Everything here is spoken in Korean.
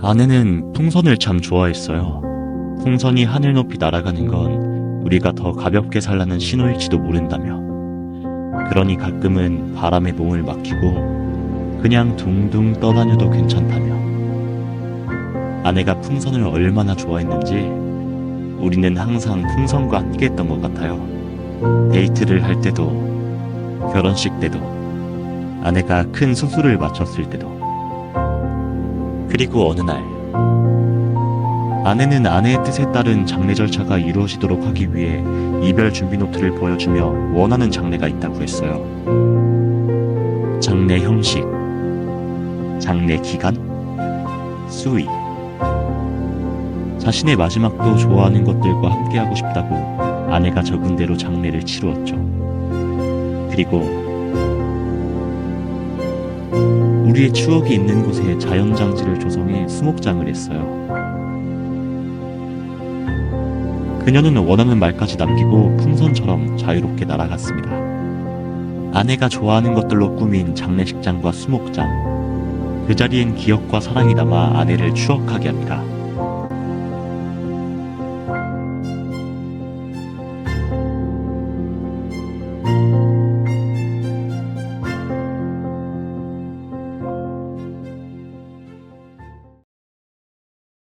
아내는 풍선을 참 좋아했어요. 풍선이 하늘 높이 날아가는 건 우리가 더 가볍게 살라는 신호일지도 모른다며. 그러니 가끔은 바람에 몸을 맡기고 그냥 둥둥 떠다녀도 괜찮다며. 아내가 풍선을 얼마나 좋아했는지 우리는 항상 풍선과 함께 했던 것 같아요. 데이트를 할 때도 결혼식 때도 아내가 큰 수술을 마쳤을 때도 그리고 어느 날 아내는 아내의 뜻에 따른 장례 절차가 이루어지도록 하기 위해 이별 준비 노트를 보여주며 원하는 장례가 있다고 했어요. 장례 형식, 장례 기간, 수위. 자신의 마지막도 좋아하는 것들과 함께하고 싶다고 아내가 적은 대로 장례를 치루었죠. 그리고 우리의 추억이 있는 곳에 자연장지를 조성해 수목장을 했어요. 그녀는 원하는 말까지 남기고 풍선처럼 자유롭게 날아갔습니다. 아내가 좋아하는 것들로 꾸민 장례식장과 수목장. 그 자리엔 기억과 사랑이 남아 아내를 추억하게 합니다.